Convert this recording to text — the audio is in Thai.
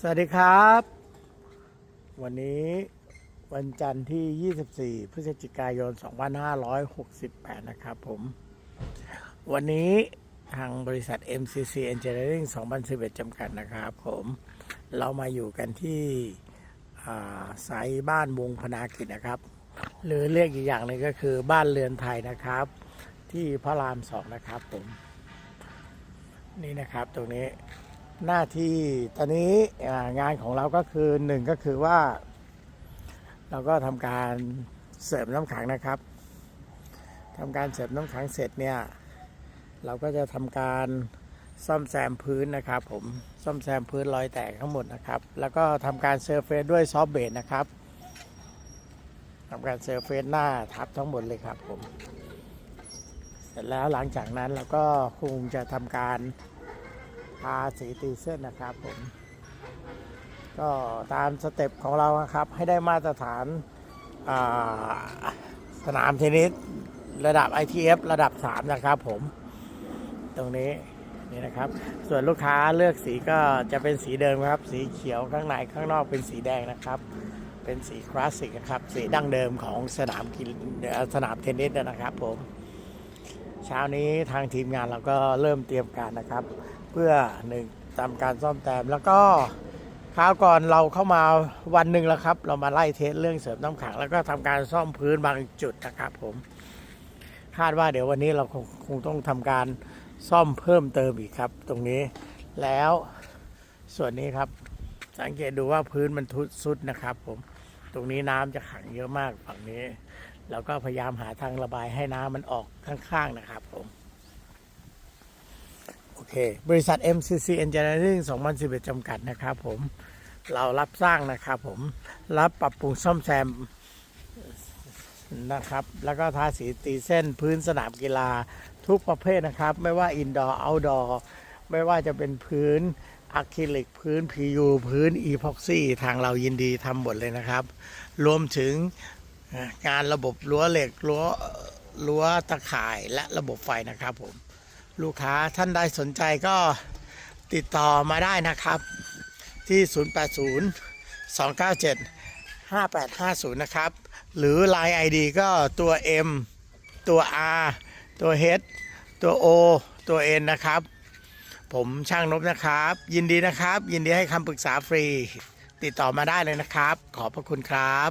สวัสดีครับ วันนี้วันจันทร์ที่ 24 พฤศจิกายน 2568 นะครับผม วันนี้ทางบริษัท MCC Engineering 2011 จำกัดนะครับผม เรามาอยู่กันที่อ่าไซต์บ้านวงพนากิจนะครับ หรือเรียกอีกอย่างหนึงก็คือบ้านเรือนไทยนะครับ ที่พระรามสองนะครับผม นี่นะครับตรงนี้ หน้าที่ตอนนี้งานของเราก็คือหนึ่งก็คือว่า เราก็ทำการเสริมน้ำขังนะครับทำการเสริมน้ำขังเสร็จเนี่ยเราก็จะทำการซ่อมแซมพื้นนะครับ ผมซ่อมแซมพื้นรอยแตกทั้งหมดนะครับ แล้วก็ทำการเซอร์เฟซด้วยซอฟเบดนะครับทำการเซอร์เฟซหน้าทับทั้งหมดเลยครับผม เสร็จแล้วหลังจากนั้นเราก็คงจะทำการาสีตีเส้นนะครับผมก็ตามสเต็ปของเรานะครับ ให้ได้มาตรฐานาสนามเทนนิสระดับ ITF ระดับ 3 นะครับผม ตรงนี้นี่นะครับ ส่วนลูกค้าเลือกสีก็จะเป็นสีเดิมครับ สีเขียวข้างในข้างนอกเป็นสีแดงนะครับ เป็นสีคลาสสิกนะครับ สีดั้งเดิมของสนามกีฬาสนามเทนนิสนะครับผม เช้านี้ทางทีมงานเราก็เริ่มเตรียมการนะครับ พื่อหนึ่งทำการซ่อมแซมแล้วก็คราวก่อนเราเข้ามาวันหนึ่งแล้วครับ เรามาไล่เทสเรื่องเสริมน้ำขัง แล้วก็ทำการซ่อมพื้นบางจุดนะครับผม คาดว่าเดี๋ยววันนี้เราคงคงต้องทำการซ่อมเพิ่มเติมอีกครับ ตรงนี้แล้วส่วนนี้ครับ สังเกตดูว่าพื้นมันทุดซุดนะครับ ผม ตรงนี้น้ำจะขังเยอะมากฝั่งนี้เราก็พยายามหาทางระบายให้น้ำมันออกข้างๆนะครับ ผม เค บริษัท MCC Engineering 2011 จำกัดนะครับผม เรารับสร้างนะครับผม รับปรับปรุงซ่อมแซมนะครับ แล้วก็ทาสีตีเส้นพื้นสนามกีฬาทุกประเภทนะครับ ไม่ว่าอินดอร์เอาท์ดอร์ไม่ว่าจะเป็นพื้นอะคริลิกพื้น PU พื้นอีพ็อกซี่ทางเรายินดีทำหมดเลยนะครับ รวมถึงงานระบบรั้วเหล็กรั้วรั้วตะข่ายและระบบไฟนะครับผม ลูกค้าท่านใดสนใจก็ติดต่อมาได้นะครับ ที่ 080 297 5850 นะครับ หรือ Line ID ก็ตัว M ตัว R ตัว H ตัว O ตัว N นะครับ ผมช่างนบนะครับ ยินดีนะครับ ยินดีให้คำปรึกษาฟรี ติดต่อมาได้เลยนะครับ ขอบพระคุณครับ